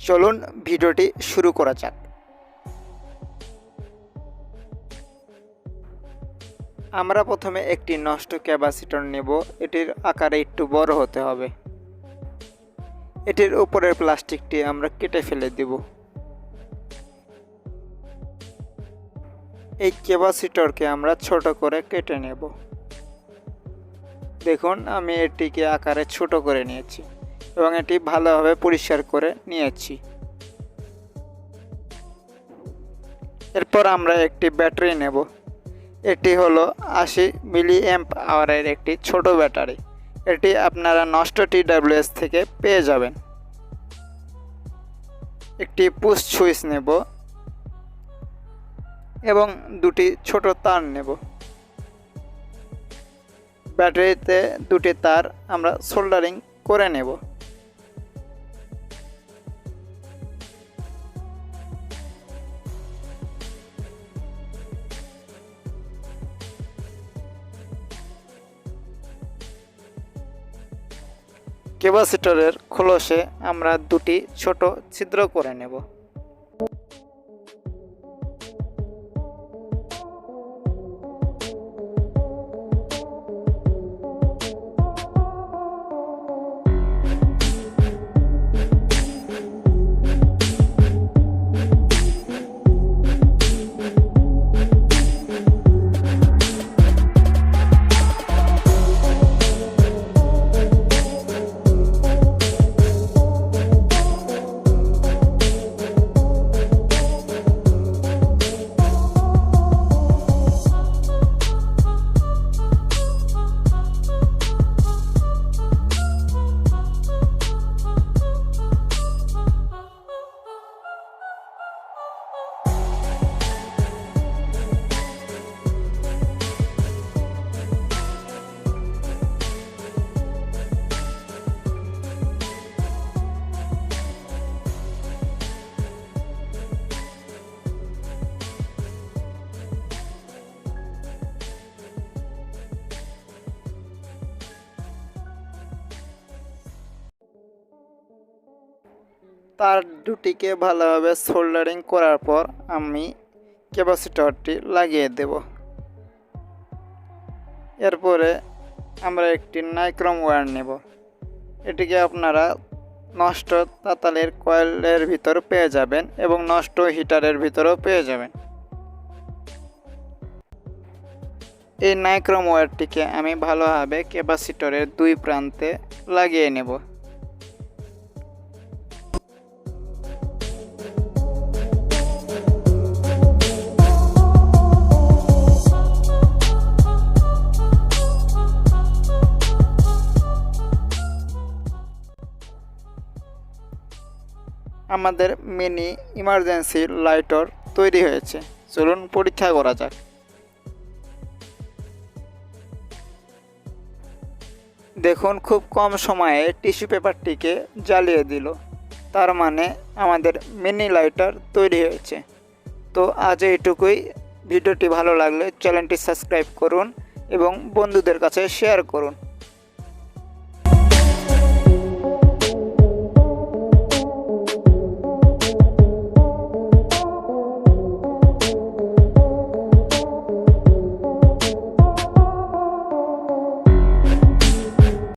চলুন ভিডিওটি শুরু করা যাক। আমরা প্রথমে একটি নষ্ট ক্যাপাসিটর নেব। এটির আকারে একটু বড় হতে হবে। এটির উপরের প্লাস্টিকটি আমরা কেটে ফেলে দেব। এই ক্যাপাসিটরকে আমরা ছোট করে কেটে নেব। দেখুন, আমি এটিকে আকারে ছোট করে নিয়েছি। এবং এটি ভালোভাবে পরিষ্কার করে নিয়েছি। এরপর আমরা একটি ব্যাটারি নেব। এটি হলো আশি মিলি এম্প আওয়ারের একটি ছোট ব্যাটারি। এটি আপনারা নষ্ট টিডাব্লিউএস থেকে পেয়ে যাবেন। একটি পুশ সুইচ নেব এবং দুটি ছোট তার নেব। ব্যাটারিতে দুটি তার আমরা সোল্ডারিং করে নেব। ক্যাপাসিটরের খোলসে আমরা দুটি ছোট ছিদ্র করে নেব। তার দুটিকে ভালোভাবে সোল্ডারিং করার পর আমি ক্যাপাসিটরটি লাগিয়ে দেব। এরপরে আমরা একটি নাইক্রোম ওয়্যার নেব। এটিকে আপনারা নষ্ট তাতালের কয়েলের ভিতর পেয়ে যাবেন এবং নষ্ট হিটারের ভিতরেও পেয়ে যাবেন। এই নাইক্রোম ওয়্যারটিকে আমি ভালোভাবে ক্যাপাসিটরের দুই প্রান্তে লাগিয়ে নেব। আমাদের মিনি ইমার্জেন্সি লাইটর তৈরি হয়েছে। চলুন পরীক্ষা করা যাক। দেখুন, খুব কম সময়ে টিস্যু পেপারটিকে জ্বালিয়ে দিল। তার মানে আমাদের মিনি লাইটার তৈরি হয়েছে। তো আজ এইটুকুই। ভিডিওটি ভালো লাগলে চ্যানেলটি সাবস্ক্রাইব করুন এবং বন্ধুদের কাছে শেয়ার করুন।